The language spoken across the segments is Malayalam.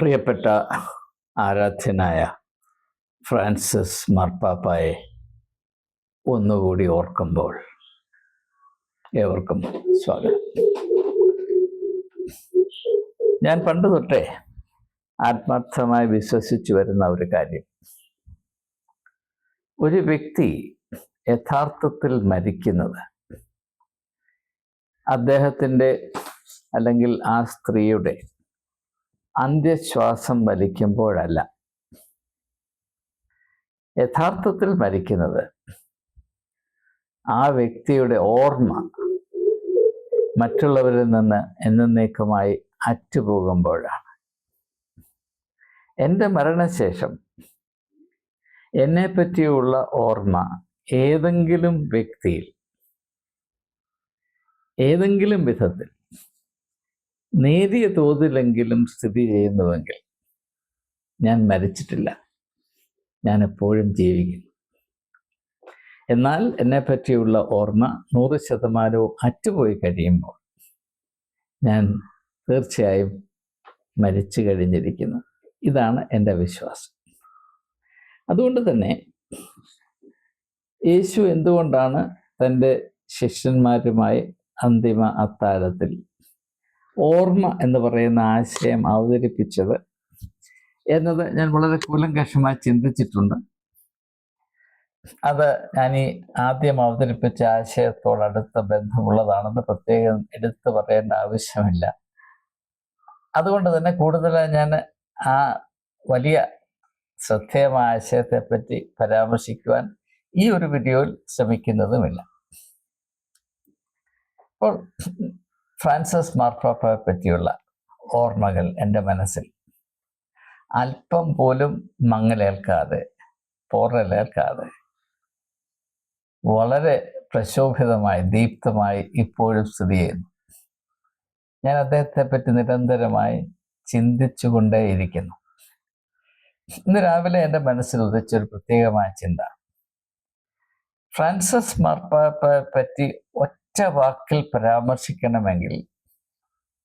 പ്രിയപ്പെട്ട ആരാധ്യനായ ഫ്രാൻസിസ് മാർപ്പാപ്പായെ ഒന്നുകൂടി ഓർക്കുമ്പോൾ ഏവർക്കും സ്വാഗതം. ഞാൻ പണ്ട് തൊട്ടേ ആത്മാർത്ഥമായി വിശ്വസിച്ചു വരുന്ന ഒരു കാര്യം. ഒരു വ്യക്തി യഥാർത്ഥത്തിൽ മരിക്കുന്നത് അദ്ദേഹത്തിന്റെ അല്ലെങ്കിൽ ആ സ്ത്രീയുടെ അന്ത്യശ്വാസം വലിക്കുമ്പോഴല്ല. യഥാർത്ഥത്തിൽ മരിക്കുന്നത് ആ വ്യക്തിയുടെ ഓർമ്മ മറ്റുള്ളവരിൽ നിന്ന് എന്നേക്കുമായി അറ്റുപോകുമ്പോഴാണ്. എന്റെ മരണശേഷം എന്നെ പറ്റിയുള്ള ഓർമ്മ ഏതെങ്കിലും വ്യക്തിയിൽ ഏതെങ്കിലും വിധത്തിൽ നേരിയ തോതിലെങ്കിലും സ്ഥിതി ചെയ്യുന്നുവെങ്കിൽ ഞാൻ മരിച്ചിട്ടില്ല. ഞാൻ എപ്പോഴും ജീവിക്കുന്നു. എന്നാൽ എന്നെ പറ്റിയുള്ള ഓർമ്മ നൂറ് ശതമാനവും അറ്റുപോയി കഴിയുമ്പോൾ ഞാൻ തീർച്ചയായും മരിച്ചു കഴിഞ്ഞിരിക്കുന്നു. ഇതാണ് എന്റെ വിശ്വാസം. അതുകൊണ്ട് തന്നെ യേശു എന്തുകൊണ്ടാണ് തന്റെ ശിഷ്യന്മാരുമായി അന്തിമ അത്താഴത്തിൽ ഓർമ്മ എന്ന് പറയുന്ന ആശയം അവതരിപ്പിച്ചത് എന്നത് ഞാൻ വളരെ കൂലങ്കഷമായി ചിന്തിച്ചിട്ടുണ്ട്. അത് ഞാൻ ഈ ആദ്യം അവതരിപ്പിച്ച ആശയത്തോടടുത്ത ബന്ധമുള്ളതാണെന്ന് പ്രത്യേകം എടുത്തു പറയേണ്ട ആവശ്യമില്ല. അതുകൊണ്ട് തന്നെ കൂടുതൽ ഞാൻ ആ വലിയ ശ്രദ്ധേയമായ ആശയത്തെപ്പറ്റി പരാമർശിക്കുവാൻ ഈ ഒരു വീഡിയോയിൽ ശ്രമിക്കുന്നതുമില്ല. അപ്പോൾ ഫ്രാൻസിസ് മാർപ്പാപ്പയെ പറ്റിയുള്ള ഓർമ്മകൾ എന്റെ മനസ്സിൽ. അല്പം പോലും മങ്ങലേൽക്കാതെ പോറലേൽക്കാതെ വളരെ പ്രശോഭിതമായി ദീപ്തമായി ഇപ്പോഴും സ്ഥിതി ചെയ്യുന്നു. ഞാൻ അദ്ദേഹത്തെ പറ്റി നിരന്തരമായി ചിന്തിച്ചുകൊണ്ടേയിരിക്കുന്നു. ഇന്ന് രാവിലെ എന്റെ മനസ്സിൽ ഉദിച്ചൊരു പ്രത്യേകമായ ചിന്ത. ഫ്രാൻസിസ് മാർപ്പാപ്പയെ പറ്റി ഒറ്റ വാക്കിൽ പരാമർശിക്കണമെങ്കിൽ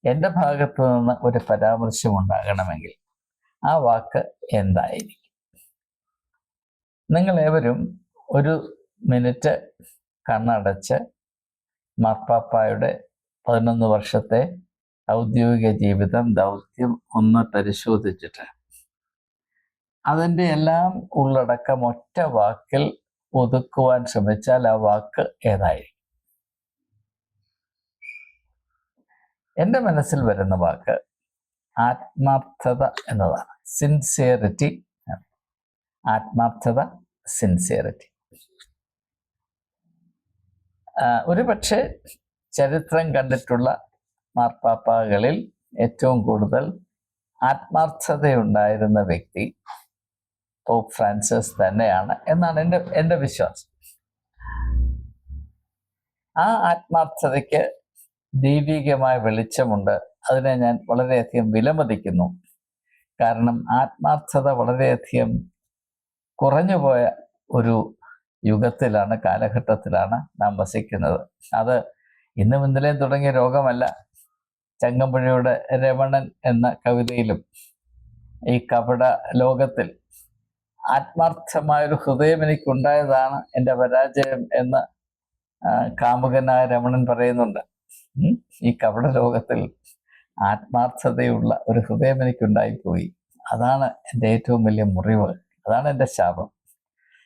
എന്റെ ഭാഗത്തു നിന്ന് ഒരു പരാമർശം ഉണ്ടാകണമെങ്കിൽ ആ വാക്ക് എന്തായിരിക്കും? നിങ്ങളേവരും ഒരു മിനിറ്റ് കണ്ണടച്ച് മാർപ്പാപ്പായുടെ പതിനൊന്ന് വർഷത്തെ ഔദ്യോഗിക ജീവിതം ദൗത്യം ഒന്ന് പരിശോധിച്ചിട്ട് അതിന്റെ എല്ലാം ഉള്ളടക്കം ഒറ്റ വാക്കിൽ ഒതുക്കുവാൻ ശ്രമിച്ചാൽ ആ വാക്ക് ഏതായിരിക്കും? എന്റെ മനസ്സിൽ വരുന്ന വാക്ക് ആത്മാർത്ഥത എന്നതാണ്. സിൻസിയറിറ്റി ആത്മാർത്ഥത സിൻസിയറിറ്റി ഒരു പക്ഷേ ചരിത്രം കണ്ടിട്ടുള്ള മാർപ്പാപ്പകളിൽ ഏറ്റവും കൂടുതൽ ആത്മാർത്ഥതയുണ്ടായിരുന്ന വ്യക്തി പോപ്പ് ഫ്രാൻസിസ് തന്നെയാണ് എന്നാണ് എന്റെ എന്റെ വിശ്വാസം. ആ ആത്മാർത്ഥതയ്ക്ക് ദൈവികമായ വെളിച്ചമുണ്ട്. അതിനെ ഞാൻ വളരെയധികം വിലമതിക്കുന്നു. കാരണം ആത്മാർത്ഥത വളരെയധികം കുറഞ്ഞുപോയ ഒരു യുഗത്തിലാണ് കാലഘട്ടത്തിലാണ് നാം വസിക്കുന്നത്. അത് ഇന്നും ഇന്നലെയും തുടങ്ങിയ രോഗമല്ല. ചങ്ങമ്പുഴയുടെ രമണൻ എന്ന കവിതയിലും ഈ കപട ലോകത്തിൽ ആത്മാർത്ഥമായൊരു ഹൃദയം എനിക്കുണ്ടായതാണ് എന്റെ പരാജയം എന്ന് കാമുകനായ രമണൻ പറയുന്നുണ്ട്. ഈ കപട ലോകത്തിൽ ആത്മാർത്ഥതയുള്ള ഒരു ഹൃദയം എനിക്കുണ്ടായിപ്പോയി. അതാണ് എന്റെ ഏറ്റവും വലിയ മുറിവ്. അതാണ് എന്റെ ശാപം.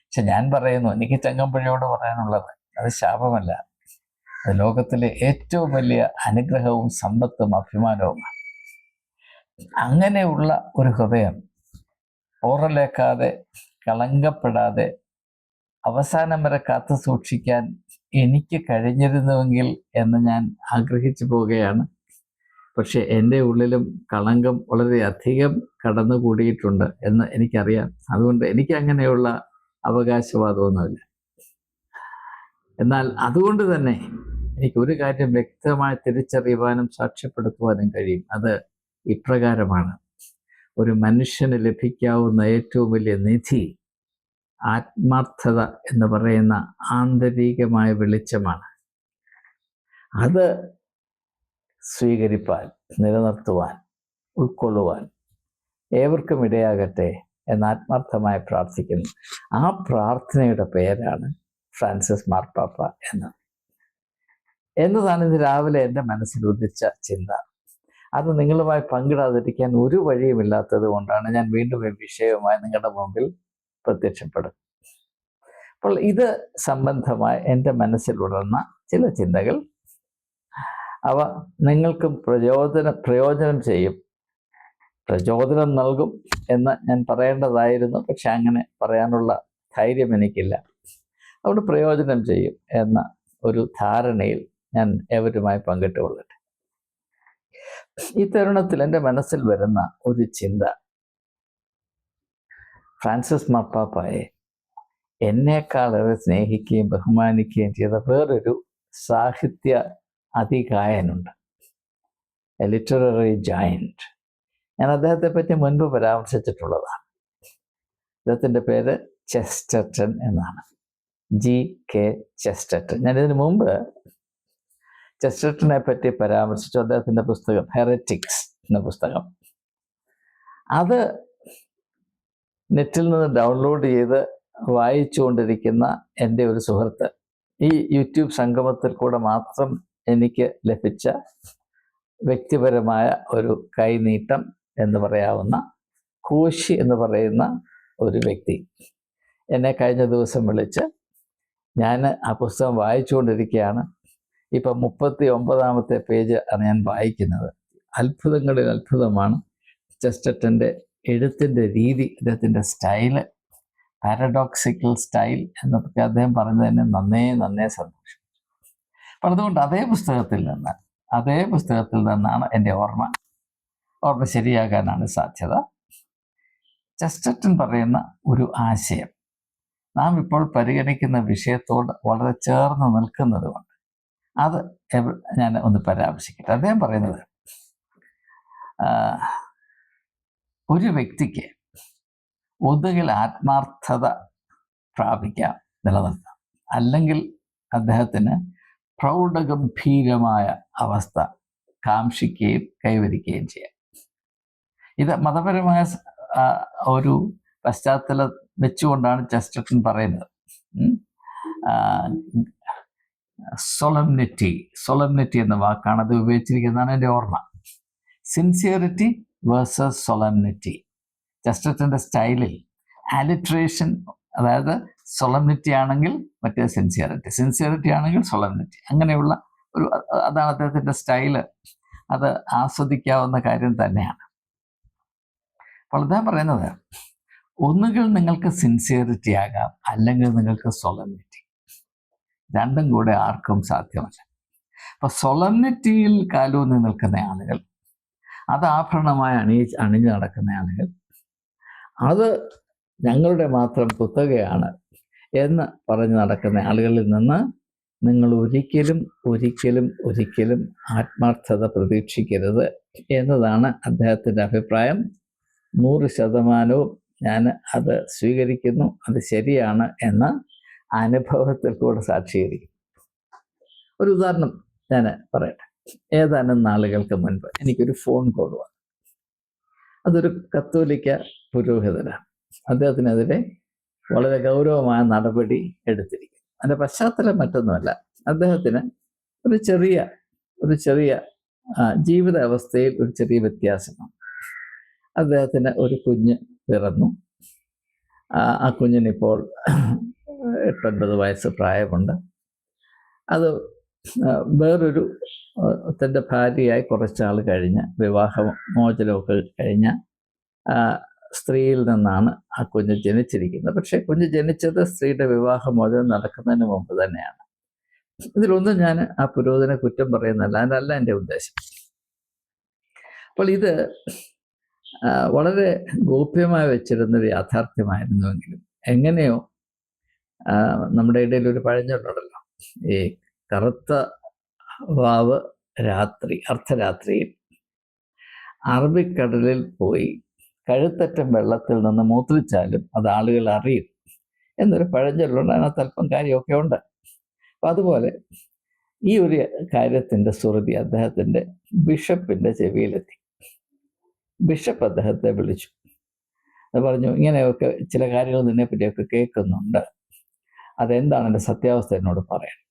പക്ഷെ ഞാൻ പറയുന്നു എനിക്ക് ചങ്ങമ്പുഴയോട് പറയാനുള്ളത് അത് ശാപമല്ല. അത് ലോകത്തിലെ ഏറ്റവും വലിയ അനുഗ്രഹവും സമ്പത്തും അഭിമാനവുമാണ് അങ്ങനെയുള്ള ഒരു ഹൃദയം ഓറലേക്കാതെ കളങ്കപ്പെടാതെ അവസാനം വരെ കാത്തു സൂക്ഷിക്കാൻ എനിക്ക് കഴിഞ്ഞിരുന്നുവെങ്കിൽ എന്ന് ഞാൻ ആഗ്രഹിച്ചു പോവുകയാണ്. പക്ഷെ എന്റെ ഉള്ളിലും കളങ്കം വളരെയധികം കടന്നുകൂടിയിട്ടുണ്ട് എന്ന് എനിക്കറിയാം. അതുകൊണ്ട് എനിക്ക് അങ്ങനെയുള്ള അവകാശവാദമൊന്നുമില്ല. എന്നാൽ അതുകൊണ്ട് തന്നെ എനിക്ക് ഒരു കാര്യം വ്യക്തമായി തിരിച്ചറിയുവാനും സാക്ഷ്യപ്പെടുത്തുവാനും കഴിയും. അത് ഇപ്രകാരമാണ്. ഒരു മനുഷ്യന് ലഭിക്കാവുന്ന ഏറ്റവും വലിയ നിധി ആത്മാർത്ഥത എന്ന് പറയുന്ന ആന്തരികമായ വെളിച്ചമാണ്. അത് സ്വീകരിപ്പാൻ നിലനിർത്തുവാൻ ഉൾക്കൊള്ളുവാൻ ഏവർക്കും ഇടയാകട്ടെ എന്ന് ആത്മാർത്ഥമായി പ്രാർത്ഥിക്കുന്നു. ആ പ്രാർത്ഥനയുടെ പേരാണ് ഫ്രാൻസിസ് മാർപ്പാപ്പ എന്ന്. എന്നതാണ് ഇന്ന് രാവിലെ എന്റെ മനസ്സിൽ ഉദിച്ച ചിന്ത. അത് നിങ്ങളുമായി പങ്കിടാതിരിക്കാൻ ഒരു വഴിയുമില്ലാത്തത് കൊണ്ടാണ് ഞാൻ വീണ്ടും ഈ വിഷയവുമായി നിങ്ങളുടെ മുമ്പിൽ പ്രത്യക്ഷപ്പെടും. അപ്പോൾ ഇത് സംബന്ധമായി എന്റെ മനസ്സിൽ ചില ചിന്തകൾ. അവ നിങ്ങൾക്കും പ്രചോദന പ്രയോജനം ചെയ്യും. പ്രചോദനം നൽകും എന്ന് ഞാൻ പറയേണ്ടതായിരുന്നു. പക്ഷെ അങ്ങനെ പറയാനുള്ള ധൈര്യം എനിക്കില്ല. അതുകൊണ്ട് പ്രയോജനം ചെയ്യും എന്ന ഒരു ധാരണയിൽ ഞാൻ ഏവരുമായി പങ്കിട്ടുകൊള്ളട്ടെ. ഈ തരുണത്തിൽ എന്റെ മനസ്സിൽ വരുന്ന ഒരു ചിന്ത ഫ്രാൻസിസ് മാർപ്പാപ്പായെ എന്നേക്കാളേറെ സ്നേഹിക്കുകയും ബഹുമാനിക്കുകയും ചെയ്ത വേറൊരു സാഹിത്യ അതികായനുണ്ട്. ലിറ്റററി ജയന്റ് ഞാൻ അദ്ദേഹത്തെ പറ്റി മുൻപ് പരാമർശിച്ചിട്ടുള്ളതാണ്. അദ്ദേഹത്തിന്റെ പേര് ചെസ്റ്റർട്ടൺ എന്നാണ്. ജി കെ ചെസ്റ്റർട്ടൺ ഞാൻ ഇതിനു മുമ്പ് ചെസ്റ്റർട്ടനെ പറ്റി പരാമർശിച്ചു. അദ്ദേഹത്തിന്റെ പുസ്തകം ഹെററ്റിക്സ് എന്ന പുസ്തകം. അത് നെറ്റിൽ നിന്ന് ഡൗൺലോഡ് ചെയ്ത് വായിച്ചുകൊണ്ടിരിക്കുന്ന എന്റെ ഒരു സുഹൃത്ത്. ഈ യൂട്യൂബ് സംഗമത്തിൽ കൂടെ മാത്രം എനിക്ക് ലഭിച്ച വ്യക്തിപരമായ ഒരു കൈനീട്ടം എന്ന് പറയാവുന്ന കോശി എന്ന് പറയുന്ന ഒരു വ്യക്തി എന്നെ കഴിഞ്ഞ ദിവസം വിളിച്ച് ഞാൻ ആ പുസ്തകം വായിച്ചുകൊണ്ടിരിക്കുകയാണ്. ഇപ്പം മുപ്പത്തി ഒമ്പതാമത്തെ പേജ് ആണ് ഞാൻ വായിക്കുന്നത്. അത്ഭുതങ്ങളിൽ അത്ഭുതമാണ് ചെസ്റ്ററ്റന്റെ എഴുത്തിന്റെ രീതി അദ്ദേഹത്തിന്റെ സ്റ്റൈൽ പാരഡോക്സിക്കൽ സ്റ്റൈൽ എന്നൊക്കെ അദ്ദേഹം പറഞ്ഞതിന് നന്നേ നന്നേ സന്തോഷം അപ്പം അതുകൊണ്ട് അതേ പുസ്തകത്തിൽ നിന്ന് അതേ പുസ്തകത്തിൽ നിന്നാണ് എന്റെ ഓർമ്മ. ഓർമ്മ ശരിയാകാനാണ് സാധ്യത. ചെസ്റ്ററ്റൻ പറയുന്ന ഒരു ആശയം നാം ഇപ്പോൾ പരിഗണിക്കുന്ന വിഷയത്തോട് വളരെ ചേർന്ന് നിൽക്കുന്നത് കൊണ്ട് അത് ഞാൻ ഒന്ന് പരാമർശിക്കട്ടെ. അദ്ദേഹം പറയുന്നത് ഒരു വ്യക്തിക്ക് ഒന്നുകിൽ ആത്മാർത്ഥത പ്രാപിക്കാം നിലനിർത്താം. അല്ലെങ്കിൽ അദ്ദേഹത്തിന് പ്രൗഢഗംഭീരമായ അവസ്ഥ കാക്ഷിക്കുകയും കൈവരിക്കുകയും ചെയ്യാം. ഇത് മതപരമായ ഒരു പശ്ചാത്തല വെച്ചുകൊണ്ടാണ് ചെസ്റ്റർട്ടൺ പറയുന്നത്. സൊലംനിറ്റി സൊലംനിറ്റി എന്ന വാക്കാണ് അത് ഉപയോഗിച്ചിരിക്കുന്നതാണ് എന്റെ ഓർമ്മ. സിൻസിയറിറ്റി വേഴ്സസ് സൊളംനിറ്റി ചെസ്റ്റർട്ടന്റെ സ്റ്റൈലിൽ ആലിട്രേഷൻ അതായത് സൊളംനിറ്റി ആണെങ്കിൽ മറ്റേ സിൻസിയറിറ്റി സിൻസിയറിറ്റി ആണെങ്കിൽ സൊളംനിറ്റി അങ്ങനെയുള്ള ഒരു അതാണ് അദ്ദേഹത്തിന്റെ സ്റ്റൈൽ അത് ആസ്വദിക്കാവുന്ന കാര്യം തന്നെയാണ്. അപ്പോൾ അദ്ദേഹം പറയുന്നത് ഒന്നുകിൽ നിങ്ങൾക്ക് സിൻസിയറിറ്റി ആകാം അല്ലെങ്കിൽ നിങ്ങൾക്ക് സൊളംനിറ്റി രണ്ടും കൂടെ ആർക്കും സാധ്യമല്ല. അപ്പോൾ സൊളംനിറ്റിയിൽ കാലൂന്നി നിൽക്കുന്ന ആളുകൾ അത് ആഭരണമായി അണി അണിഞ്ഞു നടക്കുന്ന ആളുകൾ അത് ഞങ്ങളുടെ മാത്രം കുത്തകയാണ് എന്ന് പറഞ്ഞു നടക്കുന്ന ആളുകളിൽ നിന്ന് നിങ്ങൾ ഒരിക്കലും ഒരിക്കലും ഒരിക്കലും ആത്മാർത്ഥത പ്രതീക്ഷിക്കരുത് എന്നതാണ് അദ്ദേഹത്തിന്റെ അഭിപ്രായം. നൂറ് ശതമാനവും ഞാൻ അത് സ്വീകരിക്കുന്നു അത് ശരിയാണ് എന്ന അനുഭവത്തിൽ കൂടെ സാക്ഷീകരിക്കും. ഒരു ഉദാഹരണം ഞാൻ പറയട്ടെ. ഏതാനും നാളുകൾക്ക് മുൻപ് എനിക്കൊരു ഫോൺ കോൾ വന്നു. അതൊരു കത്തോലിക്ക പുരോഹിതനാണ്. അദ്ദേഹത്തിനെതിരെ വളരെ ഗൗരവമായ നടപടി എടുത്തിരിക്കുന്നു. അതിന്റെ പശ്ചാത്തലം മറ്റൊന്നുമല്ല. അദ്ദേഹത്തിന് ഒരു ചെറിയ ഒരു ചെറിയ ജീവിത അവസ്ഥയിൽ ഒരു ചെറിയ വ്യത്യാസമാണ് അദ്ദേഹത്തിന് ഒരു കുഞ്ഞ് പിറന്നു. ആ കുഞ്ഞിനിപ്പോൾ എട്ടൊൻപത് വയസ്സ് പ്രായമുണ്ട്. അത് വേറൊരു തന്റെ ഭാര്യയായി കുറച്ചാൾ കഴിഞ്ഞ് വിവാഹ മോചനമൊക്കെ കഴിഞ്ഞ സ്ത്രീയിൽ നിന്നാണ് ആ കുഞ്ഞ് ജനിച്ചിരിക്കുന്നത്. പക്ഷേ കുഞ്ഞ് ജനിച്ചത് സ്ത്രീയുടെ വിവാഹമോചനം നടക്കുന്നതിന് മുമ്പ് തന്നെയാണ്. ഇതിലൊന്നും ഞാൻ ആ പുരോഹിതനെ കുറ്റം പറയുന്നല്ല അതിനല്ല എന്റെ ഉദ്ദേശം. അപ്പോൾ ഇത് വളരെ ഗോപ്യമായി വെച്ചിരുന്നൊരു യാഥാർത്ഥ്യമായിരുന്നുവെങ്കിലും എങ്ങനെയോ നമ്മുടെ ഇടയിൽ ഒരു പഴഞ്ഞുണ്ടല്ലോ ഈ കറുത്ത വാവ് രാത്രി അർദ്ധരാത്രിയിൽ അറബിക്കടലിൽ പോയി കഴുത്തറ്റം വെള്ളത്തിൽ നിന്ന് മൂത്രിച്ചാലും അത് ആളുകൾ അറിയും. എന്നൊരു പഴഞ്ചൊല്ലുണ്ട്. അതിനകത്ത് അല്പം കാര്യമൊക്കെ ഉണ്ട്. അപ്പം അതുപോലെ ഈ ഒരു കാര്യത്തിന്റെ സുഹൃതി അദ്ദേഹത്തിന്റെ ബിഷപ്പിന്റെ ചെവിയിലെത്തി. ബിഷപ്പ് അദ്ദേഹത്തെ വിളിച്ചു. പറഞ്ഞു ഇങ്ങനെയൊക്കെ ചില കാര്യങ്ങൾ നിന്നെ പറ്റിയൊക്കെ കേൾക്കുന്നുണ്ട്. അതെന്താണ് എന്റെ സത്യാവസ്ഥ എന്നോട് പറയാൻ?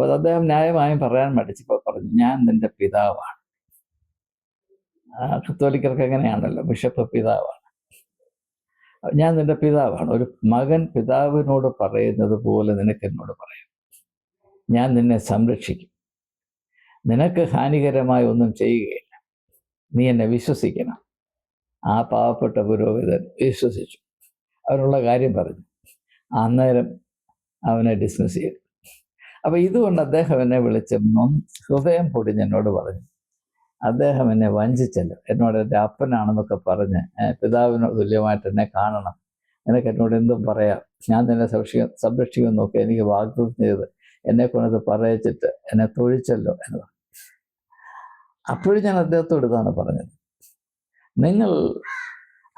അപ്പോൾ അദ്ദേഹം ന്യായമായും പറയാൻ മടിച്ചപ്പോൾ പറഞ്ഞു ഞാൻ നിന്റെ പിതാവാണ്. കത്തോലിക്കർക്ക് എങ്ങനെയാണല്ലോ? ബിഷപ്പ് പിതാവാണ്. ഞാൻ നിന്റെ പിതാവാണ്. ഒരു മകൻ പിതാവിനോട് പറയുന്നത് പോലെ നിനക്ക് എന്നോട് പറയാം. ഞാൻ നിന്നെ സംരക്ഷിക്കും. നിനക്ക് ഹാനികരമായി ഒന്നും ചെയ്യുകയില്ല. നീ എന്നെ വിശ്വസിക്കണം. ആ പാവപ്പെട്ട പുരോഹിതൻ വിശ്വസിച്ചു. അവനുള്ള കാര്യം പറഞ്ഞു. അന്നേരം അവനെ ഡിസ്മിസ് ചെയ്തു. അപ്പൊ ഇതുകൊണ്ട് അദ്ദേഹം എന്നെ വിളിച്ച് ഹൃദയം പൊടിഞ്ഞ് എന്നോട് പറഞ്ഞു. അദ്ദേഹം എന്നെ വഞ്ചിച്ചല്ലോ. എന്നോട് എന്റെ അപ്പനാണെന്നൊക്കെ പറഞ്ഞ് പിതാവിന് തുല്യമായിട്ട് എന്നെ കാണണം. നിനക്ക് എന്നോട് എന്തും പറയാം. ഞാൻ നിന്നെ സംരക്ഷിക്കും നോക്കി എനിക്ക് വാഗ്ദത്തം ചെയ്ത് എന്നെ കൊണ്ടത് പറയിച്ചിട്ട് എന്നെ തൊഴിച്ചല്ലോ എന്ന്. അപ്പോഴും ഞാൻ അദ്ദേഹത്തോട് ഇതാണ് പറഞ്ഞത്. നിങ്ങൾ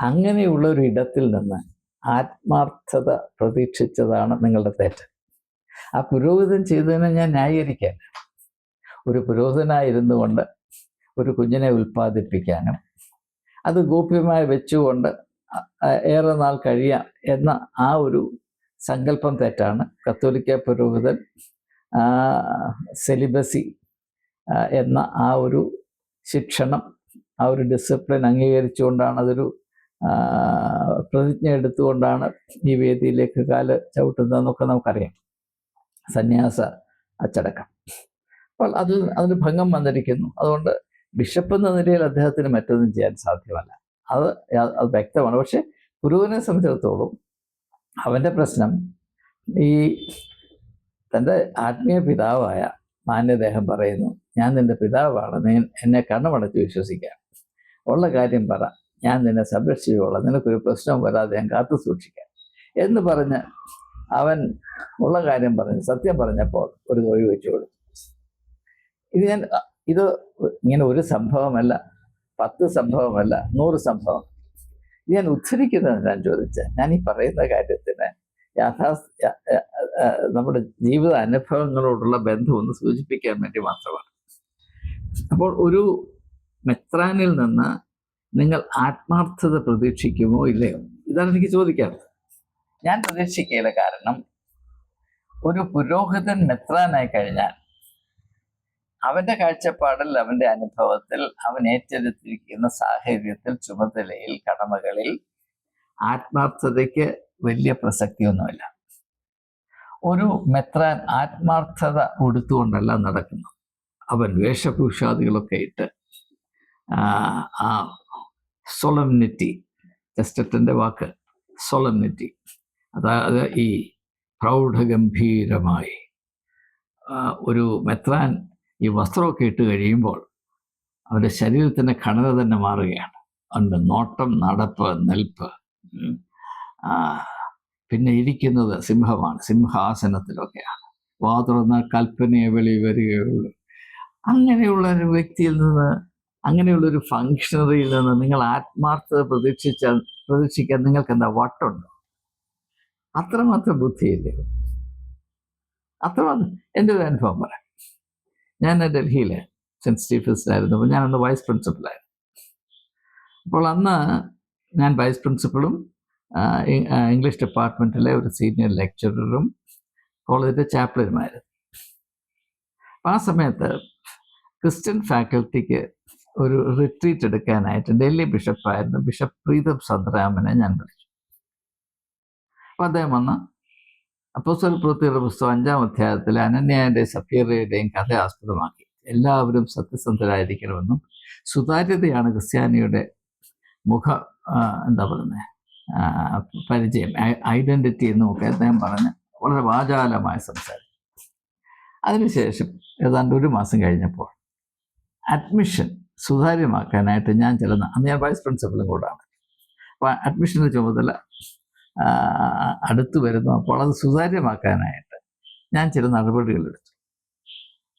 അങ്ങനെയുള്ള ഒരു ഇടത്തിൽ നിന്ന് ആത്മാർത്ഥത പ്രതീക്ഷിച്ചതാണ് നിങ്ങളുടെ തെറ്റ്. ആ പുരോഹിതൻ ചെയ്തതിനെ ഞാൻ ന്യായീകരിക്കാൻ ഒരു പുരോഹിതനായിരുന്നു കൊണ്ട് ഒരു കുഞ്ഞിനെ ഉൽപ്പാദിപ്പിക്കാനും അത് ഗോപ്യമായി വെച്ചുകൊണ്ട് ഏറെ നാൾ കഴിയാം എന്ന ആ ഒരു സങ്കല്പം തെറ്റാണ്. കത്തോലിക്ക പുരോഹിതൻ സെലിബസി എന്ന ആ ഒരു ശിക്ഷണം ആ ഒരു ഡിസിപ്ലിൻ അംഗീകരിച്ചുകൊണ്ടാണ് അതൊരു പ്രതിജ്ഞ എടുത്തുകൊണ്ടാണ് ഈ വേദിയിലേക്ക് കാൽ ചവിട്ടുന്നതെന്നൊക്കെ നമുക്കറിയാം. സന്യാസ അച്ചടക്കം. അപ്പോൾ അത് അതിന് ഭംഗം വന്നിരിക്കുന്നു. അതുകൊണ്ട് ബിഷപ്പ് എന്ന നിലയിൽ അദ്ദേഹത്തിന് മറ്റൊന്നും ചെയ്യാൻ സാധ്യമല്ല. അത് അത് വ്യക്തമാണ്. പക്ഷെ ഗുരുവിനെ സംബന്ധിച്ചിടത്തോളം അവന്റെ പ്രശ്നം ഈ തന്റെ ആത്മീയ പിതാവായ മാന്യദേഹം പറയുന്നു ഞാൻ നിന്റെ പിതാവാണ്. നീ എന്നെ കണ്ണുമടച്ച് വിശ്വസിക്കാം ഉള്ള കാര്യം പറ. ഞാൻ നിന്നെ സംരക്ഷിച്ചോളാം. നിനക്കൊരു പ്രശ്നം വരാതെ ഞാൻ കാത്തു സൂക്ഷിക്കാം എന്ന് പറഞ്ഞ് അവൻ ഉള്ള കാര്യം പറഞ്ഞു സത്യം പറഞ്ഞപ്പോൾ ഒരു തൊഴിൽ വെച്ചു കൊടുത്തു. ഇത് ഞാൻ ഇത് ഇങ്ങനെ ഒരു സംഭവമല്ല പത്ത് സംഭവമല്ല നൂറ് സംഭവം. ഇത് ഞാൻ ഉദ്ധരിക്കുന്നത് ഞാൻ ചോദിച്ചത് ഞാൻ ഈ പറയുന്ന കാര്യത്തിന് യാഥാ നമ്മുടെ ജീവിത അനുഭവങ്ങളോടുള്ള ബന്ധം ഒന്ന് സൂചിപ്പിക്കാൻ വേണ്ടി മാത്രമാണ്. അപ്പോൾ ഒരു മെത്രാനിൽ നിന്ന് നിങ്ങൾ ആത്മാർത്ഥത പ്രതീക്ഷിക്കുമോ ഇല്ലയോ? ഇതാണ് എനിക്ക് ചോദിക്കാറ് ഞാൻ പ്രതീക്ഷിക്കുകയില്ല കാരണം ഒരു പുരോഹിതൻ മെത്രാനായി കഴിഞ്ഞാൽ അവന്റെ കാഴ്ചപ്പാടിൽ അവന്റെ അനുഭവത്തിൽ അവൻ ഏറ്റെടുത്തിരിക്കുന്ന സാഹചര്യത്തിൽ ചുമതലയിൽ കടമകളിൽ ആത്മാർത്ഥതയ്ക്ക് വലിയ പ്രസക്തിയൊന്നുമില്ല. ഒരു മെത്രാൻ ആത്മാർത്ഥത കൊടുത്തുകൊണ്ടല്ല നടക്കുന്നു അവൻ വേഷഭൂഷാദികളൊക്കെ ഇട്ട് ആ, സൊളംനിറ്റി ജസ്റ്ററ്റിന്റെ വാക്ക് സൊളംനിറ്റി അതായത് ഈ പ്രൗഢഗംഭീരമായി. ഒരു മെത്രാൻ ഈ വസ്ത്രമൊക്കെ ഇട്ട് കഴിയുമ്പോൾ അവന്റെ ശരീരത്തിന്റെ ഘടന തന്നെ മാറുകയാണ്. അവന്റെ നോട്ടം നടപ്പ് നിൽപ്പ്. പിന്നെ ഇരിക്കുന്നത് സിംഹമാണ്. സിംഹാസനത്തിലൊക്കെയാണ്. വാ തുറന്നാൽ കൽപ്പനയെ വെളി വരികയുള്ളൂ. അങ്ങനെയുള്ള ഒരു വ്യക്തിയിൽ നിന്ന് അങ്ങനെയുള്ളൊരു ഫങ്ഷണറിയിൽ നിന്ന് നിങ്ങൾ ആത്മാർത്ഥത പ്രതീക്ഷിച്ചാൽ പ്രതീക്ഷിക്കാൻ നിങ്ങൾക്ക് എന്താ വട്ടുണ്ടോ? അത്രമാത്രം ബുദ്ധിയില്ലേ? അത്രമാത്രം. എന്റെ ഒരു അനുഭവം പറയാം. ഞാൻ ഡൽഹിയിൽ സെന്റ് സ്റ്റീഫൻസിലായിരുന്നു. അപ്പോൾ ഞാനന്ന് വൈസ് പ്രിൻസിപ്പലായിരുന്നു. അപ്പോൾ അന്ന് ഞാൻ വൈസ് പ്രിൻസിപ്പളും ഇംഗ്ലീഷ് ഡിപ്പാർട്ട്മെന്റിലെ ഒരു സീനിയർ ലെക്ചററും കോളേജിന്റെ ചാപ്ലനുമായിരുന്നു അപ്പം ആ സമയത്ത് ക്രിസ്ത്യൻ ഫാക്കൽറ്റിക്ക് ഒരു റിട്രീറ്റ് എടുക്കാനായിട്ട് ഡൽഹി ബിഷപ്പായിരുന്നു. ബിഷപ്പ് പ്രീതം സദ്രാമനെ ഞാൻ വിളിച്ചു. അപ്പം അദ്ദേഹം വന്ന് അപ്പോസ്വൽ പ്രവൃത്തിയുടെ പുസ്തകം അഞ്ചാം അധ്യായത്തിൽ അനന്യായുടെയും സഫീറയുടെയും കഥ ആസ്പദമാക്കി എല്ലാവരും സത്യസന്ധരായിരിക്കണമെന്നും സുതാര്യതയാണ് ക്രിസ്ത്യാനിയുടെ മുഖ എന്താ പറയുന്നത് പരിചയം ഐഡന്റിറ്റി എന്നും ഒക്കെ അദ്ദേഹം പറഞ്ഞ് വളരെ വാചാലമായി സംസാരം അതിനുശേഷം ഏതാണ്ട് ഒരു മാസം കഴിഞ്ഞപ്പോൾ അഡ്മിഷൻ സുതാര്യമാക്കാനായിട്ട് ഞാൻ ചെല്ലുന്ന അന്ന് ഞാൻ വൈസ് പ്രിൻസിപ്പലും കൂടാണ്. അപ്പോൾ അഡ്മിഷന്റെ ചുമതല അടുത്ത് വരുന്നു. അപ്പോൾ അത് സുതാര്യമാക്കാനായിട്ട് ഞാൻ ചില നടപടികൾ എടുത്തു.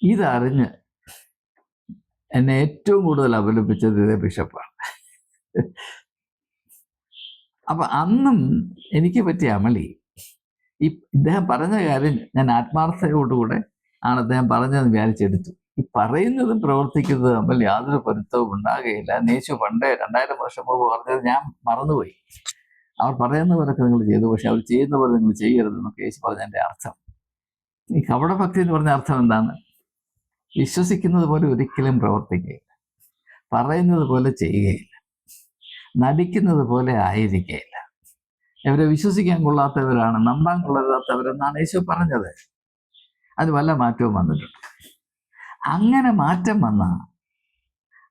ഇതറിഞ്ഞ് എന്നെ ഏറ്റവും കൂടുതൽ അപലപിച്ചത് ഇതേ ബിഷപ്പാണ്. അപ്പം അന്നും എനിക്ക് പറ്റിയ അമളി. ഈ ഇദ്ദേഹം പറഞ്ഞ കാര്യം ഞാൻ ആത്മാർത്ഥതയോടുകൂടെ ആണ് അദ്ദേഹം പറഞ്ഞതെന്ന് വിചാരിച്ചെടുത്തു. ഈ പറയുന്നതും പ്രവർത്തിക്കുന്നതും തമ്മിൽ യാതൊരു പൊരുത്തവും ഉണ്ടാകുകയില്ല നേശു പണ്ടേ രണ്ടായിരം വർഷം മുമ്പ് പറഞ്ഞത് ഞാൻ മറന്നുപോയി. അവർ പറയുന്ന പോലൊക്കെ നിങ്ങൾ ചെയ്തു. പക്ഷെ അവർ ചെയ്യുന്ന പോലെ നിങ്ങൾ ചെയ്യരുതെന്നൊക്കെ യേശു പറഞ്ഞതിന്റെ അർത്ഥം. ഈ കവട ഭക്തി എന്ന് പറഞ്ഞ അർത്ഥം എന്താണ്? വിശ്വസിക്കുന്നത് പോലെ ഒരിക്കലും പ്രവർത്തിക്കുകയില്ല. പറയുന്നത് പോലെ ചെയ്യുകയില്ല. നടിക്കുന്നത് പോലെ ആയിരിക്കുകയില്ല. ഇവരെ വിശ്വസിക്കാൻ കൊള്ളാത്തവരാണ് നമ്പാൻ കൊള്ളരുതാത്തവരെന്നാണ് യേശു പറഞ്ഞത്. അത് വല്ല മാറ്റവും വന്നിട്ടുണ്ട്. അങ്ങനെ മാറ്റം വന്ന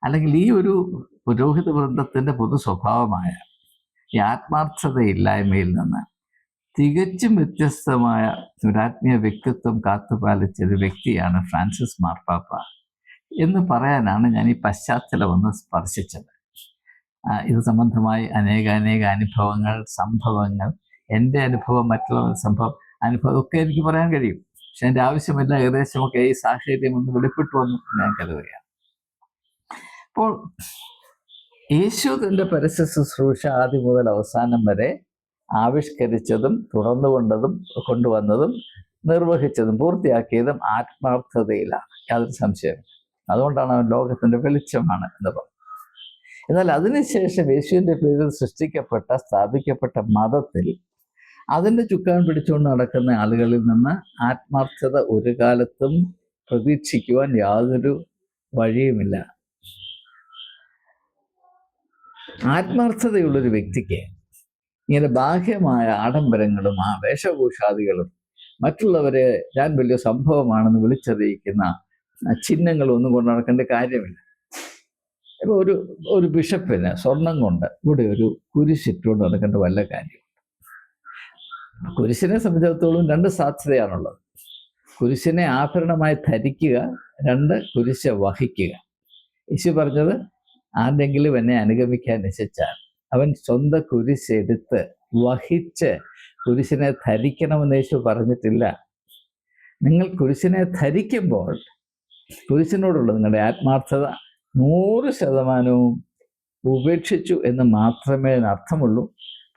അല്ലെങ്കിൽ ഈ ഒരു പുരോഹിത വൃന്ദത്തിന്റെ പൊതു സ്വഭാവമായ ആത്മാർത്ഥതയില്ലായ്മയിൽ നിന്ന് തികച്ചും വ്യത്യസ്തമായ ഒരാത്മീയ വ്യക്തിത്വം കാത്തുപാലിച്ച ഒരു വ്യക്തിയാണ് ഫ്രാൻസിസ് മാർപ്പാപ്പ എന്ന് പറയാനാണ് ഞാൻ ഈ പശ്ചാത്തലം ഒന്ന് സ്പർശിച്ചത്. ഇത് സംബന്ധമായി അനേക അനേക അനുഭവങ്ങൾ സംഭവങ്ങൾ എന്റെ അനുഭവം മറ്റുള്ള സംഭവം അനുഭവം ഒക്കെ എനിക്ക് പറയാൻ കഴിയും. പക്ഷെ എന്റെ ആവശ്യമില്ല ഏകദേശമൊക്കെ ഈ സാഹചര്യം ഒന്ന് വെളിപ്പെട്ടു വന്നു ഞാൻ കരുതുകയാണ്. അപ്പോൾ യേശു തന്റെ പരസ്യ ശുശ്രൂഷ ആദ്യം മുതൽ അവസാനം വരെ ആവിഷ്കരിച്ചതും തുടർന്നു കൊണ്ടതും കൊണ്ടുവന്നതും നിർവഹിച്ചതും പൂർത്തിയാക്കിയതും ആത്മാർത്ഥതയിലാണ്. യാതൊരു സംശയം അതുകൊണ്ടാണ് അവൻ ലോകത്തിന്റെ വെളിച്ചമാണ് എന്ന് പറയുന്നത് എന്നാൽ അതിനുശേഷം യേശുവിന്റെ പേരിൽ സൃഷ്ടിക്കപ്പെട്ട സ്ഥാപിക്കപ്പെട്ട മതത്തിൽ അതിന്റെ ചുക്കാൻ പിടിച്ചുകൊണ്ട് നടക്കുന്ന ആളുകളിൽ നിന്ന് ആത്മാർത്ഥത ഒരു കാലത്തും പ്രതീക്ഷിക്കുവാൻ യാതൊരു വഴിയുമില്ല. ആത്മാർത്ഥതയുള്ളൊരു വ്യക്തിക്ക് ഇങ്ങനെ ബാഹ്യമായ ആഡംബരങ്ങളും ആ വേഷഭൂഷാദികളും മറ്റുള്ളവരെ ഞാൻ വലിയ സംഭവമാണെന്ന് വിളിച്ചറിയിക്കുന്ന ചിഹ്നങ്ങൾ ഒന്നും കൊണ്ട് നടക്കേണ്ട കാര്യമില്ല. ഇപ്പോൾ ഒരു ഒരു ബിഷപ്പിന് സ്വർണം കൊണ്ട് ഇവിടെ ഒരു കുരിശിട്ടുകൊണ്ട് നടക്കേണ്ട വല്ല കാര്യം കുരിശിനെ സംബന്ധിച്ചിടത്തോളം രണ്ട് സാധ്യതയാണുള്ളത്. കുരിശിനെ ആഭരണമായി ധരിക്കുക രണ്ട് കുരിശ് വഹിക്കുക. യേശു പറഞ്ഞത് ആരെങ്കിലും എന്നെ അനുഗമിക്കാൻ നിശ്ചയിച്ചാൽ അവൻ സ്വന്തം കുരിശെടുത്ത് വഹിച്ച് കുരിശിനെ ധരിക്കണമെന്ന് യേശു പറഞ്ഞിട്ടില്ല. നിങ്ങൾ കുരിശിനെ ധരിക്കുമ്പോൾ കുരിശിനോടുള്ള നിങ്ങളുടെ ആത്മാർത്ഥത നൂറ് ശതമാനവും ഉപേക്ഷിച്ചു എന്ന് മാത്രമേ അർത്ഥമുള്ളൂ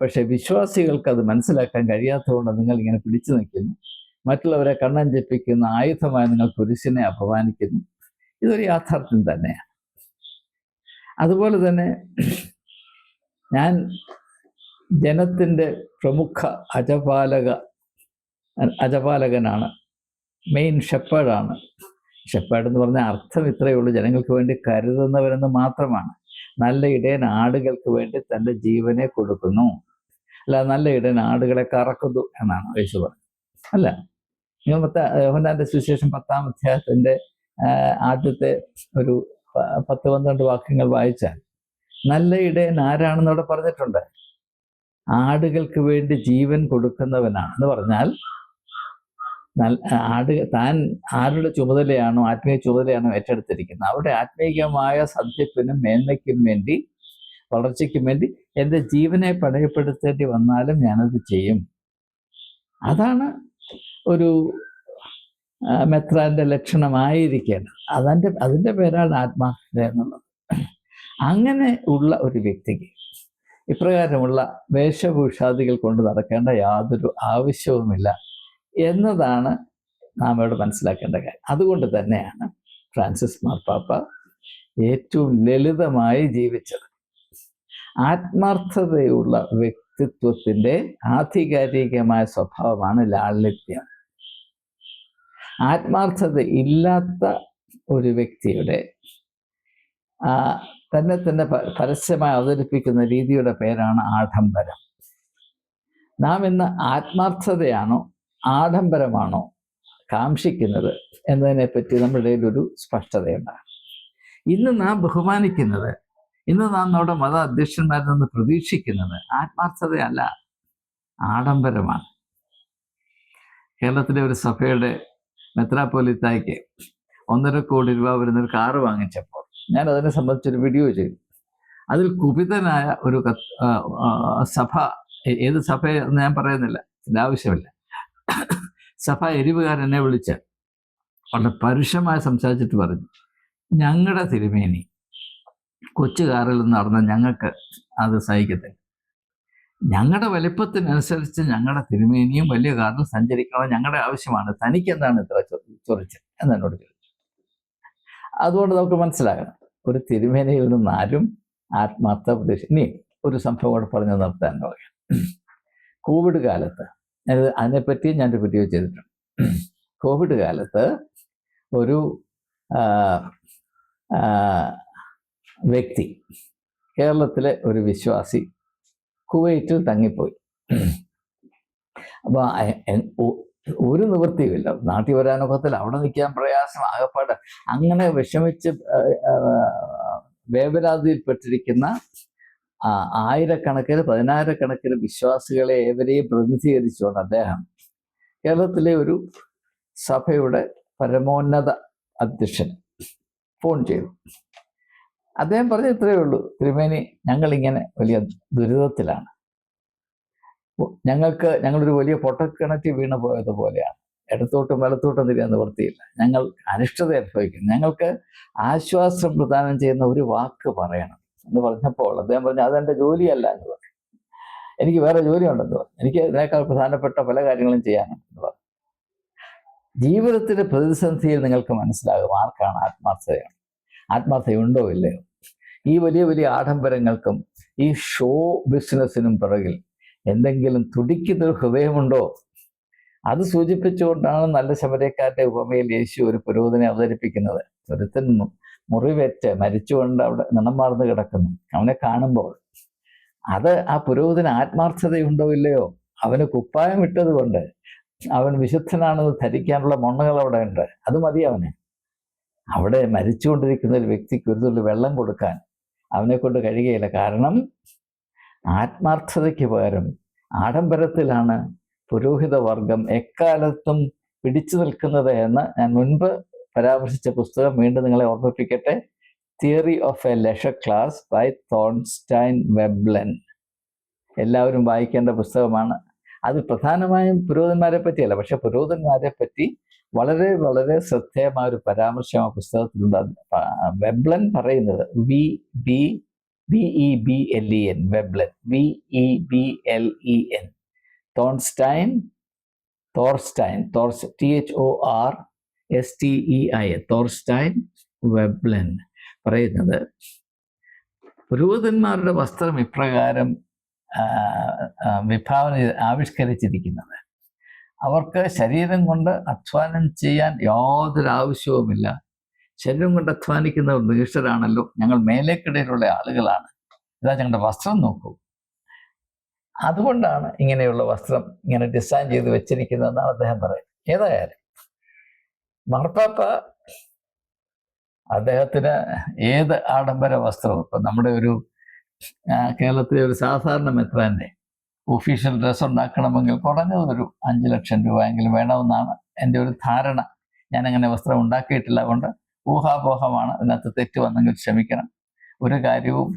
പക്ഷെ വിശ്വാസികൾക്ക് അത് മനസ്സിലാക്കാൻ കഴിയാത്തതുകൊണ്ട് നിങ്ങൾ ഇങ്ങനെ പിടിച്ചു നിൽക്കുന്നു. മറ്റുള്ളവരെ കണ്ണഞ്ചിപ്പിക്കുന്ന ആയുധമായി നിങ്ങൾ കുരിശിനെ അപമാനിക്കുന്നു. ഇതൊരു യാഥാർത്ഥ്യം തന്നെയാണ് അതുപോലെ തന്നെ ഞാൻ ജനത്തിന്റെ പ്രമുഖ അജപാലക അജപാലകനാണ്. മെയിൻ ഷെപ്പേഡാണ്. ഷെപ്പേഡ് എന്ന് പറഞ്ഞാൽ അർത്ഥം ഇത്രയേ ഉള്ളൂ. ജനങ്ങൾക്ക് വേണ്ടി കരുതുന്നവരെന്ന് മാത്രമാണ്. നല്ല ഇടയൻ ആടുകൾക്ക് വേണ്ടി തന്റെ ജീവനെ കൊടുക്കുന്നു. അല്ല നല്ല ഇടയൻ ആടുകളെ കറക്കുന്നു എന്നാണ് യേശു പറഞ്ഞത്. അല്ല ഞാൻ പത്താം യോഹനാന്റെ സുവിശേഷം പത്താം അധ്യായത്തിന്റെ ആദ്യത്തെ ഒരു പത്ത് പന്ത്രണ്ട് വാക്യങ്ങൾ വായിച്ചാൽ നല്ല ഇടയൻ ആരാണെന്ന് അവിടെ പറഞ്ഞിട്ടുണ്ട്? ആടുകൾക്ക് വേണ്ടി ജീവൻ കൊടുക്കുന്നവനാണ് എന്ന് പറഞ്ഞാൽ ആട് താൻ ആരുടെ ചുമതലയാണോ ആത്മീയ ചുമതലയാണോ ഏറ്റെടുത്തിരിക്കുന്നത്? അവിടെ ആത്മീയമായ സത്യത്തിനും മേന്മയ്ക്കും വേണ്ടി വളർച്ചയ്ക്കും വേണ്ടി എന്റെ ജീവനെ പണയപ്പെടുത്തേണ്ടി വന്നാലും ഞാനത് ചെയ്യും. അതാണ് ഒരു മെത്രാന്റെ ലക്ഷണമായിരിക്കേണ്ടത് അതിന്റെ അതിന്റെ പേരാണ് ആത്മാർത്ഥത എന്നുള്ളത്. അങ്ങനെ ഉള്ള ഒരു വ്യക്തിക്ക് ഇപ്രകാരമുള്ള വേഷഭൂഷാദികൾ കൊണ്ട് നടക്കേണ്ട യാതൊരു ആവശ്യവുമില്ല എന്നതാണ് നാം ഇവിടെ മനസ്സിലാക്കേണ്ട കാര്യം. അതുകൊണ്ട് തന്നെയാണ് ഫ്രാൻസിസ് മാർപ്പാപ്പ ഏറ്റവും ലളിതമായി ജീവിച്ചത്. ആത്മാർത്ഥതയുള്ള വ്യക്തിത്വത്തിന്റെ ആധികാരികമായ സ്വഭാവമാണ് ലാളിത്യം. ആത്മാർത്ഥത ഇല്ലാത്ത ഒരു വ്യക്തിയുടെ തന്നെ തന്നെ പരസ്യമായി അവതരിപ്പിക്കുന്ന രീതിയുടെ പേരാണ് ആഡംബരം. നാം ഇന്ന് ആത്മാർത്ഥതയാണോ ആഡംബരമാണോ കാംക്ഷിക്കുന്നത് എന്നതിനെപ്പറ്റി നമ്മുടെ ഒരു സ്പഷ്ടതയുണ്ടാകും ഇന്ന് നാം ബഹുമാനിക്കുന്നത് ഇന്ന് നാം നമ്മുടെ മത അധ്യക്ഷന്മാരിൽ നിന്ന് പ്രതീക്ഷിക്കുന്നത് ആത്മാർത്ഥതയല്ല ആഡംബരമാണ്. കേരളത്തിലെ ഒരു സഭയുടെ മെത്രാപ്പോലിത്തായ്ക്ക് ഒന്നര കോടി രൂപ വരുന്നൊരു കാറ് വാങ്ങിച്ചപ്പോൾ ഞാൻ അതിനെ സംബന്ധിച്ചൊരു വീഡിയോ ചെയ്തു. അതിൽ കുപിതനായ ഒരു സഭ ഏത് സഭ എന്ന് ഞാൻ പറയുന്നില്ല ഇതിന്റെ ആവശ്യമില്ല. സഭ എന്നെ വിളിച്ച് വളരെ പരുഷമായി സംസാരിച്ചിട്ട് പറഞ്ഞു ഞങ്ങളുടെ തിരുമേനി കൊച്ചു കാറിൽ നടന്ന ഞങ്ങൾക്ക് അത് സഹിക്കത്തില്ല. ഞങ്ങളുടെ വലിപ്പത്തിനനുസരിച്ച് ഞങ്ങളുടെ തിരുമേനിയും വലിയ കാറിൽ സഞ്ചരിക്കണം ഞങ്ങളുടെ ആവശ്യമാണ്. തനിക്ക് എന്താണ് ഇത്ര ചൊറിച്ച് എന്നെന്നോട് ചോദിച്ചു. അതുകൊണ്ട് നമുക്ക് മനസ്സിലാകണം ഒരു തിരുമേനിയിൽ നിന്ന് ആരും ആത്മാർത്ഥ പ്രതീക്ഷ ഇനി ഒരു സംഭവം കൂടെ പറഞ്ഞു നിർത്താൻ പറയാം കോവിഡ് കാലത്ത് അത് അതിനെപ്പറ്റി ഞാനൊരു വീഡിയോ ചെയ്തിട്ടുണ്ട്. കോവിഡ് കാലത്ത് ഒരു വ്യക്തി കേരളത്തിലെ ഒരു വിശ്വാസി കുവൈറ്റിൽ തങ്ങിപ്പോയി. അപ്പോൾ ഒരു നിവൃത്തിയുമില്ല. നാട്ടിൽ വരാനൊക്കത്തിൽ അവിടെ നിൽക്കാൻ പ്രയാസം ആകപ്പാട്. അങ്ങനെ വിഷമിച്ച് വേവലാതിയിൽപ്പെട്ടിരിക്കുന്ന ആയിരക്കണക്കിന് പതിനായിരക്കണക്കിന് വിശ്വാസികളെ ഏവരെയും പ്രതിനിധീകരിച്ചുകൊണ്ട് അദ്ദേഹം കേരളത്തിലെ ഒരു സഭയുടെ പരമോന്നത അധ്യക്ഷൻ ഫോൺ ചെയ്തു. അദ്ദേഹം പറഞ്ഞ ഇത്രയേ ഉള്ളൂ. തിരുമേനി ഞങ്ങളിങ്ങനെ വലിയ ദുരിതത്തിലാണ്. ഞങ്ങൾക്ക് ഞങ്ങളൊരു വലിയ പൊട്ടക്കിണറ്റി വീണ് പോയതുപോലെയാണ് ഇടത്തോട്ടും വലത്തോട്ടും തിരിയാൻ നിവൃത്തിയില്ല. ഞങ്ങൾ അനിഷ്ടത അനുഭവിക്കുന്നു. ഞങ്ങൾക്ക് ആശ്വാസം പ്രദാനം ചെയ്യുന്ന ഒരു വാക്ക് പറയണം എന്ന് പറഞ്ഞപ്പോൾ അദ്ദേഹം പറഞ്ഞു അതെന്റെ ജോലിയല്ല എന്ന് പറഞ്ഞു. എനിക്ക് വേറെ ജോലി ഉണ്ടെന്ന് പറഞ്ഞു. എനിക്ക് ഇതിനേക്കാൾ പ്രധാനപ്പെട്ട പല കാര്യങ്ങളും ചെയ്യാനുണ്ട് എന്ന് പറഞ്ഞു. ജീവിതത്തിന്റെ പ്രതിസന്ധിയിൽ നിങ്ങൾക്ക് മനസ്സിലാകും ആർക്കാണ് ആത്മാർത്ഥതയാണ് ആത്മാർത്ഥതയുണ്ടോ ഇല്ലയോ? ഈ വലിയ വലിയ ആഡംബരങ്ങൾക്കും ഈ ഷോ ബിസിനസ്സിനും പിറകിൽ എന്തെങ്കിലും തുടിക്കുന്നൊരു ഹൃദയമുണ്ടോ? അത് സൂചിപ്പിച്ചുകൊണ്ടാണ് നല്ല ശബരക്കാരുടെ ഉപമയിൽ യേശു ഒരു പുരോഹിതനെ അവതരിപ്പിക്കുന്നത്. ഒരുത്തൻ മുറിവേറ്റ് മരിച്ചുകൊണ്ട് അവിടെ നിണമാർന്ന് കിടക്കുന്നു. അവനെ കാണുമ്പോൾ അത് ആ പുരോഹിതന് ആത്മാർത്ഥതയുണ്ടോ ഇല്ലയോ? അവന് കുപ്പായം ഇട്ടതുകൊണ്ട് അവൻ വിശുദ്ധനാണെന്ന് ധരിക്കാനുള്ള മണ്ണുകൾ അവിടെ ഉണ്ട്. അത് മതി അവന്. അവിടെ മരിച്ചുകൊണ്ടിരിക്കുന്ന ഒരു വ്യക്തിക്ക് ഒരു തുള്ളി വെള്ളം കൊടുക്കാൻ അവനെ കൊണ്ട് കഴിയുകയില്ല. കാരണം ആത്മാർത്ഥതയ്ക്ക് പകരം ആഡംബരത്തിലാണ് പുരോഹിതവർഗം എക്കാലത്തും പിടിച്ചു നിൽക്കുന്നത് എന്ന് ഞാൻ മുൻപ് പരാമർശിച്ച പുസ്തകം വീണ്ടും നിങ്ങളെ ഓർമ്മിപ്പിക്കട്ടെ. Theory of a leisure class by Thorstein Veblen എല്ലാവരും വായിക്കേണ്ട പുസ്തകമാണ്. അത് പ്രധാനമായും പുരോഹിതന്മാരെ പറ്റിയല്ല പക്ഷെ പുരോഹിതന്മാരെ പറ്റി വളരെ വളരെ ശ്രദ്ധേയമായ ഒരു പരാമർശം ആ പുസ്തകത്തിലുണ്ട്. വെബ്ലൻ പറയുന്നത് V B B E B L E N. Veblen. V E B L E N. Thorstein Thorstein Thors T H O R S T E I Thorstein Veblen പറയുന്നത് പുരോഹിതന്മാരുടെ വസ്ത്രം ഇപ്രകാരം വിഭാവന ആവിഷ്കരിച്ചിരിക്കുന്നത്. അവർക്ക് ശരീരം കൊണ്ട് അധ്വാനം ചെയ്യാൻ യാതൊരു ആവശ്യവുമില്ല. ശരീരം കൊണ്ട് അധ്വാനിക്കുന്നവർ നികഷ്ടരാണല്ലോ ഞങ്ങൾ മേലേക്കിടയിലുള്ള ആളുകളാണ്. ഇതാ ഞങ്ങളുടെ വസ്ത്രം നോക്കൂ. അതുകൊണ്ടാണ് ഇങ്ങനെയുള്ള വസ്ത്രം ഇങ്ങനെ ഡിസൈൻ ചെയ്ത് വെച്ചിരിക്കുന്നതെന്നാണ് അദ്ദേഹം പറയുന്നത്. ഏതായാലും മാർപ്പാപ്പ അദ്ദേഹത്തിന് ഏത് ആഡംബര വസ്ത്രവും ഇപ്പം നമ്മുടെ ഒരു കേരളത്തിലെ ഒരു സാധാരണ മെത്രാന്റെ ഒഫീഷ്യൽ ഡ്രസ്സ് ഉണ്ടാക്കണമെങ്കിൽ കുറഞ്ഞത് ഒരു അഞ്ച് ലക്ഷം രൂപയെങ്കിലും വേണമെന്നാണ് എന്റെ ഒരു ധാരണ. ഞാനങ്ങനെ വസ്ത്രം ഉണ്ടാക്കിയിട്ടില്ല അതുകൊണ്ട് ഊഹാപോഹമാണ് അതിനകത്ത് തെറ്റ് വന്നെങ്കിൽ ക്ഷമിക്കണം. ഒരു കാര്യവും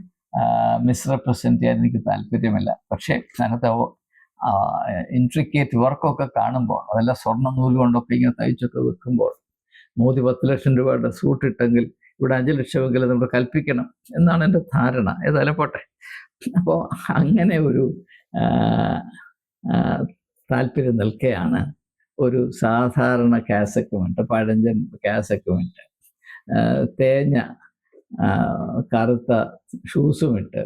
മിസ്റെപ്രസെന്റ് ചെയ്യാൻ എനിക്ക് താല്പര്യമില്ല. പക്ഷേ അതിനകത്ത് ഇൻട്രിക്കേറ്റ് വർക്കൊക്കെ കാണുമ്പോൾ അതെല്ലാം സ്വർണ നൂൽ കൊണ്ടൊക്കെ ഇങ്ങനെ തയ്ച്ചൊക്കെ വെക്കുമ്പോൾ മോദി പത്ത് ലക്ഷം രൂപയുടെ സൂട്ട് ഇട്ടെങ്കിൽ ഇവിടെ അഞ്ച് ലക്ഷമെങ്കിലും നമ്മൾ കൽപ്പിക്കണം എന്നാണ് എന്റെ ധാരണ. ഏതായാലും പോട്ടെ. അപ്പോൾ അങ്ങനെ ഒരു താല്പര്യം നിൽക്കുകയാണ് ഒരു സാധാരണ കാസക്കുമിട്ട് പഴഞ്ചൻ കാസക്കുമിട്ട് തേഞ്ഞ കറുത്ത ഷൂസുമിട്ട്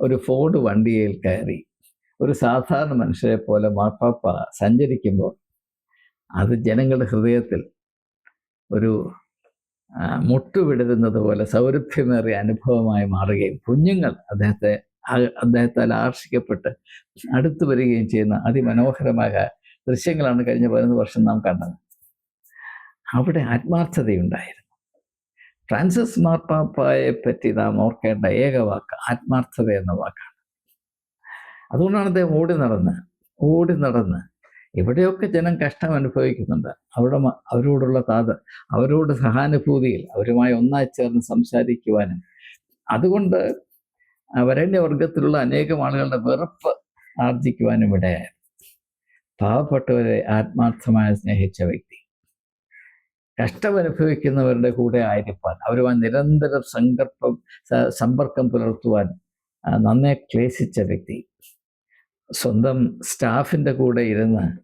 ഒരു ഫോർഡ് വണ്ടിയിൽ കയറി. ഒരു സാധാരണ മനുഷ്യരെ പോലെ മാർപ്പാപ്പ സഞ്ചരിക്കുമ്പോൾ അത് ജനങ്ങളുടെ ഹൃദയത്തിൽ ഒരു മുട്ടുവിടരുന്നത് പോലെ സൗരഭ്യമേറിയ അനുഭവമായി മാറുകയും കുഞ്ഞുങ്ങൾ അദ്ദേഹത്തെ അദ്ദേഹത്താൽ ആകർഷിക്കപ്പെട്ട് അടുത്തു വരികയും ചെയ്യുന്ന അതിമനോഹരമായ ദൃശ്യങ്ങളാണ് കഴിഞ്ഞ പതിനൊന്ന് വർഷം നാം കണ്ടത്. അവിടെ ആത്മാർത്ഥതയുണ്ടായിരുന്നു. ഫ്രാൻസിസ് മാർപ്പാപ്പയെ പറ്റി നാം ഓർക്കേണ്ട ഏക വാക്ക് ആത്മാർത്ഥത എന്ന വാക്കാണ്. അതുകൊണ്ടാണ് അദ്ദേഹം ഓടി നടന്ന് ഓടി നടന്ന് എവിടെയൊക്കെ ജനം കഷ്ടം അനുഭവിക്കുന്നുണ്ട് അവിടെ അവരോടുള്ള താത അവരോട് സഹാനുഭൂതിയിൽ അവരുമായി ഒന്നായി ചേർന്ന് സംസാരിക്കുവാനും അതുകൊണ്ട് വരണ്യവർഗത്തിലുള്ള അനേകം ആളുകളുടെ വെറുപ്പ് ആർജിക്കുവാനും ഇടയായി പാവപ്പെട്ടവരെ ആത്മാർത്ഥമായി സ്നേഹിച്ച വ്യക്തി. കഷ്ടമനുഭവിക്കുന്നവരുടെ കൂടെ ആയിരിക്കാൻ അവരുമായി നിരന്തരം സങ്കല്പം സമ്പർക്കം പുലർത്തുവാൻ നന്നെ ക്ലേശിച്ച വ്യക്തി. സ്വന്തം സ്റ്റാഫിന്റെ കൂടെ ഇരുന്ന്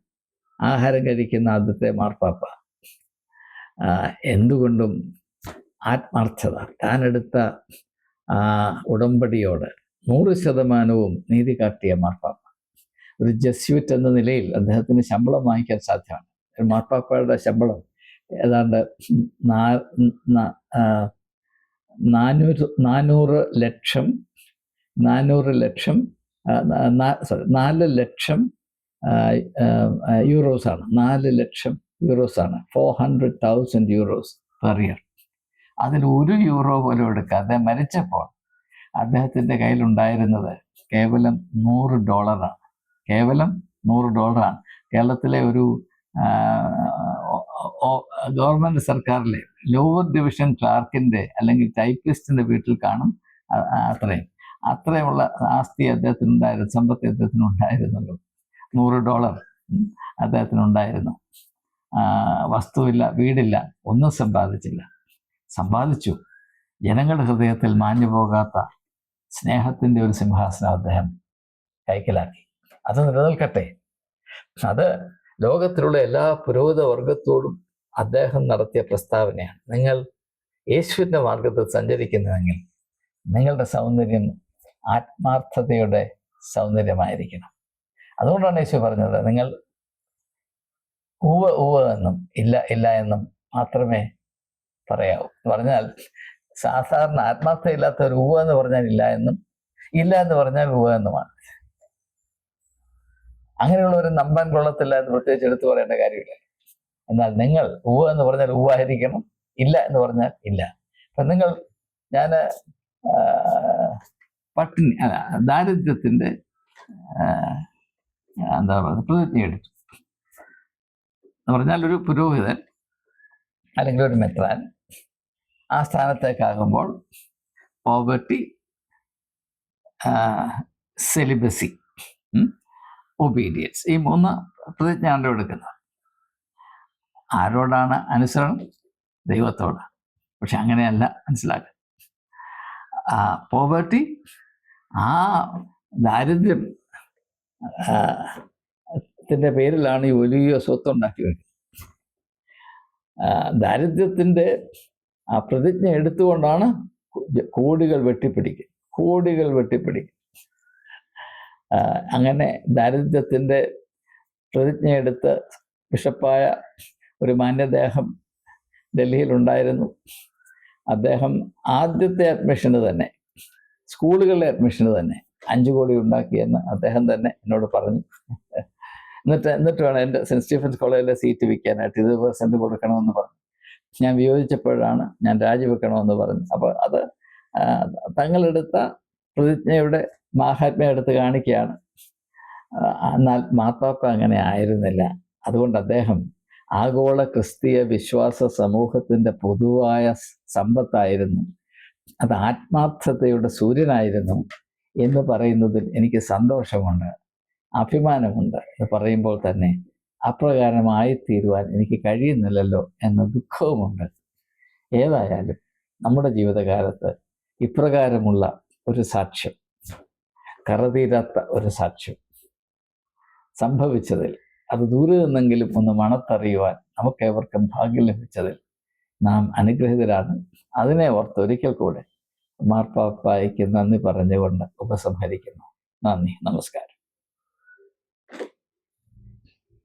ആഹാരം കഴിക്കുന്ന ആദ്യത്തെ മാർപ്പാപ്പ. എന്തുകൊണ്ടും ആത്മാർത്ഥത. താനെടുത്ത ആ ഉടമ്പടിയോട് നൂറ് ശതമാനവും നീതി കാട്ടിയ മാർപ്പാപ്പ. ഒരു ജസ്യൂറ്റ് എന്ന നിലയിൽ അദ്ദേഹത്തിന് ശമ്പളം വാങ്ങിക്കാൻ സാധ്യമാണ്. മാർപ്പാപ്പയുടെ ശമ്പളം ഏതാണ്ട് നാനൂറ് നാനൂറ് ലക്ഷം നാനൂറ് ലക്ഷം സോറി നാല് ലക്ഷം യൂറോസ് ആണ് നാല് ലക്ഷം യൂറോസ് ആണ് four hundred thousand euros per year. അതിൽ ഒരു യൂറോ പോലും എടുക്കാതെ മരിച്ചപ്പോൾ അദ്ദേഹത്തിന്റെ കയ്യിലുണ്ടായിരുന്നത് കേവലം നൂറ് ഡോളറാണ് കേവലം നൂറ് ഡോളറാണ് കേരളത്തിലെ ഒരു ഗവൺമെന്റ് സർക്കാരിലെ ലോവർ ഡിവിഷൻ ക്ലാർക്കിന്റെ അല്ലെങ്കിൽ ടൈപ്പിസ്റ്റിന്റെ വീട്ടിൽ കാണും അത്രയും. അത്രയുമുള്ള ആസ്തി അദ്ദേഹത്തിനുണ്ടായിരുന്നു സമ്പത്ത് അദ്ദേഹത്തിനുണ്ടായിരുന്നുള്ളൂ. നൂറ് ഡോളർ അദ്ദേഹത്തിനുണ്ടായിരുന്നു. വസ്തുവില്ല വീടില്ല ഒന്നും സമ്പാദിച്ചില്ല. സമ്പാദിച്ചു. ജനങ്ങളുടെ ഹൃദയത്തിൽ മാഞ്ഞു പോകാത്ത സ്നേഹത്തിന്റെ ഒരു സിംഹാസനം അദ്ദേഹം കൈക്കലാക്കി. അത് നിലനിൽക്കട്ടെ. അത് ലോകത്തിലുള്ള എല്ലാ പുരോഹിത വർഗത്തോടും അദ്ദേഹം നടത്തിയ പ്രസ്താവനയാണ്. നിങ്ങൾ യേശുവിന്റെ മാർഗത്തിൽ സഞ്ചരിക്കുന്നുവെങ്കിൽ നിങ്ങളുടെ സൗന്ദര്യം ആത്മാർത്ഥതയുടെ സൗന്ദര്യമായിരിക്കണം. അതുകൊണ്ടാണ് യേശു പറഞ്ഞത് നിങ്ങൾ ഉവ ഉവ എന്നും ഇല്ല ഇല്ല എന്നും മാത്രമേ പറയാവൂ. എന്ന് പറഞ്ഞാൽ സാധാരണ ആത്മാർത്ഥതയില്ലാത്ത ഒരു ഉവ എന്ന് പറഞ്ഞാൽ ഇല്ല എന്നും ഇല്ല എന്ന് പറഞ്ഞാൽ ഉവ എന്നുമാണ്. അങ്ങനെയുള്ള ഒരു നമ്പൻ കൊള്ളത്തില്ല എന്ന് പ്രത്യേകിച്ച് എടുത്തു പറയേണ്ട കാര്യമില്ല. എന്നാൽ നിങ്ങൾ ഉവ എന്ന് പറഞ്ഞാൽ ഉവായിരിക്കണം ഇല്ല എന്ന് പറഞ്ഞാൽ ഇല്ല. അപ്പൊ നിങ്ങൾ ഞാൻ പട്ടിണി അല്ല ദാരിദ്ര്യത്തിന്റെ എന്താ പറയുക പ്രതിജ്ഞ എടുത്തു എന്ന് പറഞ്ഞാൽ ഒരു പുരോഹിതൻ അല്ലെങ്കിൽ ഒരു മെത്രാൻ ആ സ്ഥാനത്തേക്കാകുമ്പോൾ പോവർട്ടി സെലിബസി ഒബീഡിയൻസ് ഈ മൂന്ന് പ്രതിജ്ഞയാണ് എടുക്കുന്നത്. ആരോടാണ് അനുസരണം? ദൈവത്തോട് പക്ഷെ അങ്ങനെയല്ല മനസ്സിലാക്കുക. പോവർട്ടി ആ ദാരിദ്ര്യം ത്തിന്റെ പേരിലാണ് ഈ വലിയ സ്വത്ത് ഉണ്ടാക്കി വെക്കുന്നത്. ആ, ദാരിദ്ര്യത്തിന്റെ ആ പ്രതിജ്ഞ എടുത്തുകൊണ്ടാണ് കോടികൾ വെട്ടിപ്പിടിക്കുക. കോടികൾ വെട്ടിപ്പിടിക്കുക. അങ്ങനെ ദാരിദ്ര്യത്തിന്റെ പ്രതിജ്ഞ എടുത്ത് ബിഷപ്പായ ഒരു മാന്യദേഹം ഡൽഹിയിലുണ്ടായിരുന്നു. അദ്ദേഹം ആദ്യത്തെ അഡ്മിഷന് തന്നെ സ്കൂളുകളിലെ അഡ്മിഷന് തന്നെ അഞ്ചു കോടി ഉണ്ടാക്കിയെന്ന് അദ്ദേഹം തന്നെ എന്നോട് പറഞ്ഞു. എന്നിട്ട് എന്നിട്ട് വേണം എന്റെ സെന്റ് സ്റ്റീഫൻസ് കോളേജിലെ സീറ്റ് വിൽക്കാനായിട്ട് ഇരുപത് പെർസെന്റ് കൊടുക്കണമെന്ന് പറഞ്ഞു. ഞാൻ വിയോജിച്ചപ്പോഴാണ് ഞാൻ രാജിവെക്കണമെന്ന് പറഞ്ഞു അപ്പോൾ അത് തങ്ങളെടുത്ത പ്രതിജ്ഞയുടെ മാഹാത്മ്യം എടുത്ത് കാണിക്കുകയാണ്. എന്നാൽ മാർപ്പാപ്പ അങ്ങനെ ആയിരുന്നില്ല. അതുകൊണ്ട് അദ്ദേഹം ആഗോള ക്രിസ്തീയ വിശ്വാസ സമൂഹത്തിന്റെ പൊതുവായ സമ്പത്തായിരുന്നു. അത് ആത്മാർത്ഥതയുടെ സൂര്യനായിരുന്നു എന്ന് പറയുന്നതിൽ എനിക്ക് സന്തോഷമുണ്ട്. അഭിമാനമുണ്ട് എന്ന് പറയുമ്പോൾ തന്നെ അപ്രകാരമായി തീരുവാൻ എനിക്ക് കഴിയുന്നില്ലല്ലോ എന്ന ദുഃഖവുമുണ്ട്. ഏതായാലും നമ്മുടെ ജീവിതകാലത്ത് ഇപ്രകാരമുള്ള ഒരു സാക്ഷ്യം കറതീരാത്ത ഒരു സാക്ഷ്യം സംഭവിച്ചതിൽ അത് ദൂരെ നിന്നെങ്കിലും ഒന്ന് മണത്തറിയുവാൻ നമുക്കേവർക്കും ഭാഗ്യം ലഭിച്ചതിൽ നാം അനുഗ്രഹിതരാണ്. അതിനെ ഓർത്ത് ഒരിക്കൽ കൂടെ മാർപ്പാപ്പായ്ക്ക് നന്ദി പറഞ്ഞുകൊണ്ട് ഉപസംഹരിക്കുന്നു. നന്ദി നമസ്കാരം.